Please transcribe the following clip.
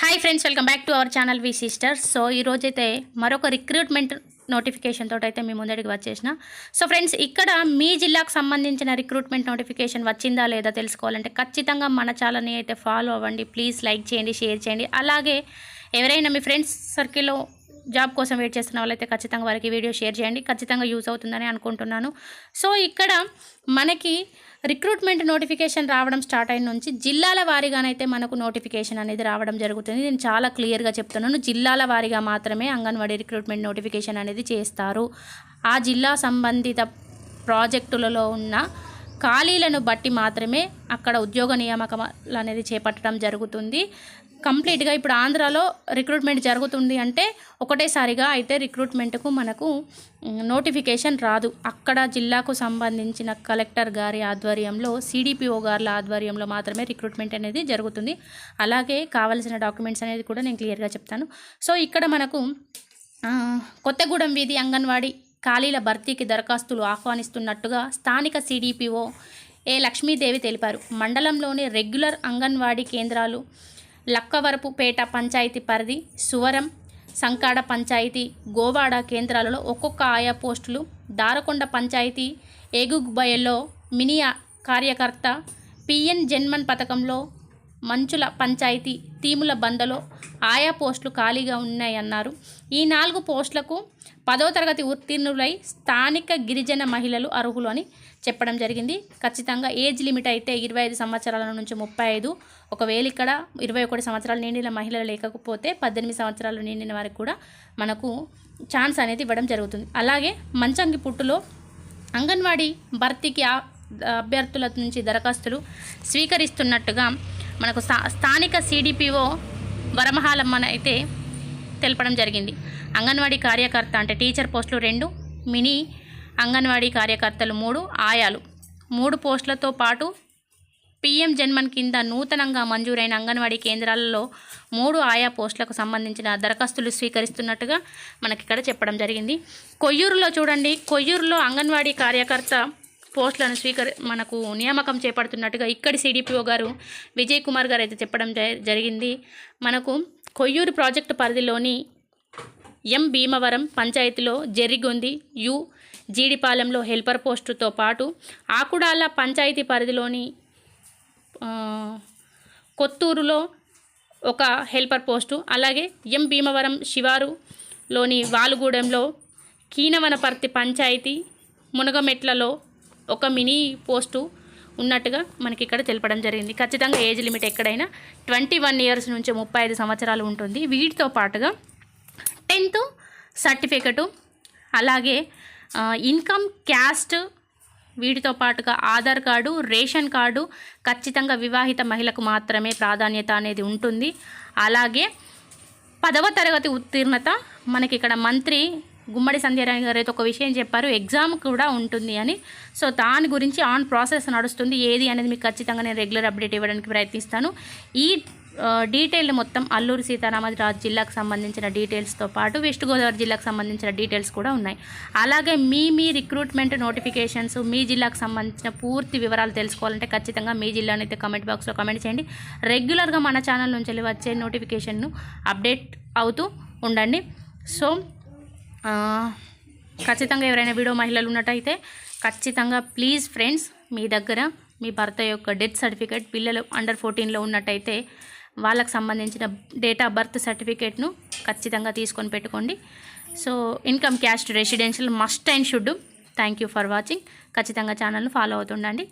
Hi friends welcome back to our channel V sisters so ఈరోజైతే మరొక recruitment notification తోటి అయితే మీ ముందడికి వచ్చేసిన. సో ఫ్రెండ్స్ ఇక్కడ మీ జిల్లాకు సంబంధించిన రిక్రూట్మెంట్ నోటిఫికేషన్ వచ్చిందా లేదా తెలుసుకోవాలంటే ఖచ్చితంగా మన ఛానల్ని అయితే ఫాలో అవ్వండి. ప్లీజ్ లైక్ చేయండి షేర్ చేయండి. అలాగే ఎవరైనా మీ ఫ్రెండ్స్ సర్కిల్లో జాబ్ కోసం వెయిట్ చేస్తున్న వాళ్ళైతే ఖచ్చితంగా వారికి వీడియో షేర్ చేయండి. ఖచ్చితంగా యూజ్ అవుతుందని అనుకుంటున్నాను. సో ఇక్కడ మనకి రిక్రూట్మెంట్ నోటిఫికేషన్ రావడం స్టార్ట్ అయిన నుంచి జిల్లాల వారీగానైతే మనకు నోటిఫికేషన్ అనేది రావడం జరుగుతుంది. నేను చాలా క్లియర్గా చెప్తున్నాను. జిల్లాల వారీగా మాత్రమే అంగన్వాడీ రిక్రూట్మెంట్ నోటిఫికేషన్ అనేది చేస్తారు. ఆ జిల్లా సంబంధిత ప్రాజెక్టులలో ఉన్న ఖాళీలను బట్టి మాత్రమే అక్కడ ఉద్యోగ నియామకాలు అనేది చేపట్టడం జరుగుతుంది. కంప్లీట్గా ఇప్పుడు ఆంధ్రాలో రిక్రూట్మెంట్ జరుగుతుంది అంటే ఒకటేసారిగా అయితే రిక్రూట్మెంట్కు మనకు నోటిఫికేషన్ రాదు. అక్కడ జిల్లాకు సంబంధించిన కలెక్టర్ గారి ఆధ్వర్యంలో సిడిపిఓ గారి ఆధ్వర్యంలో మాత్రమే రిక్రూట్మెంట్ అనేది జరుగుతుంది. అలాగే కావలసిన డాక్యుమెంట్స్ అనేది కూడా నేను క్లియర్గా చెప్తాను. సో ఇక్కడ మనకు కొత్తగూడెం వీధి అంగన్వాడీ ఖాళీల భర్తీకి దరఖాస్తులు ఆహ్వానిస్తున్నట్టుగా స్థానిక సిడిపిఓ ఏ లక్ష్మీదేవి తెలిపారు. మండలంలోని రెగ్యులర్ అంగన్వాడీ కేంద్రాలు లక్కవరపుపేట పంచాయతీ పరిధి సువరం సంకాడ పంచాయతీ గోవాడ కేంద్రాలలో ఒక్కొక్క ఆయా పోస్టులు దారకొండ పంచాయతీ ఏగుగ్బయల్లో మినీ కార్యకర్త పిఎన్ జన్మన్ పథకంలో మంచుల పంచాయతీ తీముల బందలో ఆయా పోస్టులు ఖాళీగా ఉన్నాయన్నారు. ఈ నాలుగు పోస్టులకు పదో తరగతి ఉత్తీర్ణులై స్థానిక గిరిజన మహిళలు అర్హులు అని చెప్పడం జరిగింది. ఖచ్చితంగా ఏజ్ లిమిట్ అయితే ఇరవై ఐదు సంవత్సరాల నుంచి ముప్పై ఐదు. ఒకవేళ ఇక్కడ ఇరవై ఒకటి సంవత్సరాలు నిండిన మహిళలు లేకపోతే పద్దెనిమిది సంవత్సరాలు నిండిన వారికి కూడా మనకు ఛాన్స్ అనేది ఇవ్వడం జరుగుతుంది. అలాగే మంచంగి పుట్టులో అంగన్వాడీ భర్తీకి అభ్యర్థుల నుంచి దరఖాస్తులు స్వీకరిస్తున్నట్టుగా మనకు స్థా స్థానిక సిడిపిఓ వరమహాలమ్మనైతే అయితే తెలపడం జరిగింది. అంగన్వాడీ కార్యకర్త అంటే టీచర్ పోస్టులు రెండు మినీ అంగన్వాడీ కార్యకర్తలు మూడు ఆయాలు. మూడు పోస్టులతో పాటు పిఎం జన్మన్ కింద నూతనంగా మంజూరైన అంగన్వాడీ కేంద్రాలలో మూడు ఆయా పోస్టులకు సంబంధించిన దరఖాస్తులు స్వీకరిస్తున్నట్టుగా మనకి ఇక్కడ చెప్పడం జరిగింది. కొయ్యూరులో చూడండి. కొయ్యూరులో అంగన్వాడీ కార్యకర్త పోస్టులను స్వీకరి మనకు నియామకం చేపడుతున్నట్టుగా ఇక్కడి సిడిపిఓ గారు విజయ్ కుమార్ గారు అయితే చెప్పడం జ- జరిగింది. మనకు కొయ్యూరు ప్రాజెక్టు పరిధిలోని ఎం భీమవరం పంచాయతీలో జెర్రిగొంది యు జీడిపాలెంలో హెల్పర్ పోస్టుతో పాటు ఆకుడాల పంచాయతీ పరిధిలోని కొత్తూరులో ఒక హెల్పర్ పోస్టు అలాగే ఎం భీమవరం శివారులోని వాలుగూడెంలో కీనవనపర్తి పంచాయతీ మునగమెట్లలో ఒక మినీ పోస్టు ఉన్నట్టుగా మనకి ఇక్కడ తెలపడం జరిగింది. ఖచ్చితంగా ఏజ్ లిమిట్ ఎక్కడైనా ట్వంటీ వన్ ఇయర్స్ నుంచి ముప్పై ఐదు సంవత్సరాలు ఉంటుంది. వీటితో పాటుగా టెన్త్ సర్టిఫికెటు అలాగే ఇన్కమ్ క్యాస్ట్ వీటితో పాటుగా ఆధార్ కార్డు రేషన్ కార్డు ఖచ్చితంగా వివాహిత మహిళకు మాత్రమే ప్రాధాన్యత అనేది ఉంటుంది. అలాగే పదవ తరగతి ఉత్తీర్ణత మనకి ఇక్కడ మంత్రి గుమ్మడి సంధ్యారాణి గారు అయితే ఒక విషయం చెప్పారు ఎగ్జామ్ కూడా ఉంటుంది అని. సో దాని గురించి ఆన్ ప్రాసెస్ నడుస్తుంది ఏది అనేది మీకు ఖచ్చితంగా నేను రెగ్యులర్ అప్డేట్ ఇవ్వడానికి ప్రయత్నిస్తాను. ఈ డీటెయిల్ మొత్తం అల్లూరి సీతారామరాజు జిల్లాకు సంబంధించిన డీటెయిల్స్తో పాటు వెస్ట్ గోదావరి జిల్లాకు సంబంధించిన డీటెయిల్స్ కూడా ఉన్నాయి. అలాగే మీ మీ రిక్రూట్మెంట్ నోటిఫికేషన్స్ మీ జిల్లాకు సంబంధించిన పూర్తి వివరాలు తెలుసుకోవాలంటే ఖచ్చితంగా మీ జిల్లాని అయితే కమెంట్ బాక్స్లో కమెంట్ చేయండి. రెగ్యులర్గా మన ఛానల్ నుంచి వెళ్ళి వచ్చే నోటిఫికేషన్ను అప్డేట్ అవుతూ ఉండండి. సో ఖచ్చితంగా ఎవరైనా వీడియో మహిళలు ఉన్నట్టయితే ఖచ్చితంగా ప్లీజ్ ఫ్రెండ్స్ మీ దగ్గర మీ భర్త యొక్క డెత్ సర్టిఫికేట్ పిల్లలు అండర్ ఫోర్టీన్లో ఉన్నట్టయితే వాళ్ళకు సంబంధించిన డేట్ ఆఫ్ బర్త్ సర్టిఫికేట్ను ఖచ్చితంగా తీసుకొని పెట్టుకోండి. So income caste residential must and should thank you for watching ఖచ్చితంగా ఛానల్ను ఫాలో అవుతుండండి.